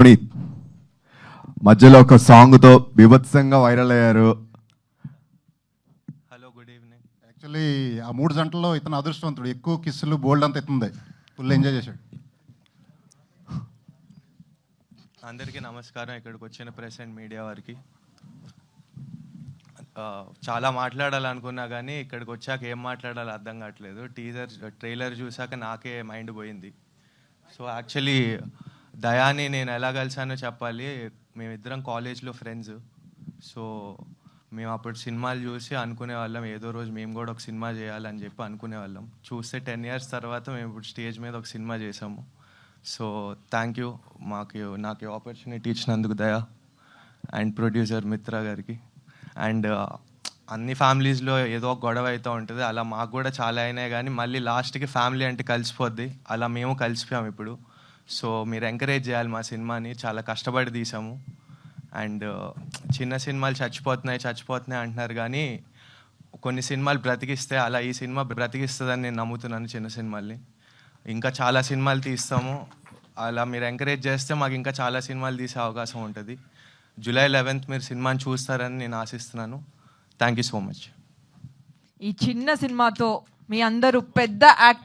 పునీత్ మధ్యలో ఒక సాంగ్తో బీభత్సంగా వైరల్ అయ్యారు. హలో గుడ్ ఈవినింగ్ యాక్చువల్లీ ఆ మూడు జంటల్లో ఇతను అదృష్టవంతుడు. ఎక్కువ కిస్సులు బోల్డ్ అంత ఇస్తుంది ఫుల్ ఎంజాయ్ చేశాడు. అందరికీ నమస్కారం. ఇక్కడికి వచ్చిన ప్రెస్ అండ్ మీడియా వారికి. చాలా మాట్లాడాలనుకున్నా కానీ ఇక్కడికి వచ్చాక ఏం మాట్లాడాలో అర్థం కావట్లేదు. టీజర్ ట్రైలర్ చూసాక నాకే మైండ్ పోయింది. సో యాక్చువల్లీ దయాని నేను ఎలా కలిసానో చెప్పాలి. మేమిద్దరం కాలేజ్లో ఫ్రెండ్స్. సో మేము అప్పుడు సినిమాలు చూసి అనుకునే వాళ్ళం. ఏదో రోజు మేము కూడా ఒక సినిమా చేయాలని చెప్పి అనుకునే వాళ్ళం. చూస్తే టెన్ ఇయర్స్ తర్వాత మేము ఇప్పుడు స్టేజ్ మీద ఒక సినిమా చేసాము సో థ్యాంక్ యూ మాకు నాకు ఆపర్చునిటీ ఇచ్చినందుకు దయా. అండ్ ప్రొడ్యూసర్ మిత్ర గారికి. అండ్ అన్ని ఫ్యామిలీస్లో ఏదో ఒక గొడవ అవుతూ ఉంటుంది. అలా మాకు కూడా చాలా అయినాయి కానీ మళ్ళీ లాస్ట్కి ఫ్యామిలీ అంటే కలిసిపోద్ది. అలా మేము కలిసిపోయాం ఇప్పుడు. సో మీరు ఎంకరేజ్ చేయాలి మా సినిమాని. చాలా కష్టపడి తీసాము అండ్ uh, చిన్న సినిమాలు చచ్చిపోతున్నాయి చచ్చిపోతున్నాయి అంటున్నారు కానీ కొన్ని సినిమాలు బ్రతికిస్తే అలా ఈ సినిమా బ్రతికిస్తుందని నేను నమ్ముతున్నాను చిన్న సినిమాల్ని. ఇంకా చాలా సినిమాలు తీస్తాము. అలా మీరు ఎంకరేజ్ చేస్తే మాకు ఇంకా చాలా సినిమాలు తీసే అవకాశం ఉంటుంది. జూలై లెవెన్త్ మీరు సినిమాని చూస్తారని నేను ఆశిస్తున్నాను. థ్యాంక్ యూ సో మచ్ ఈ చిన్న సినిమాతో మీ అందరూ పెద్ద యాక్టర్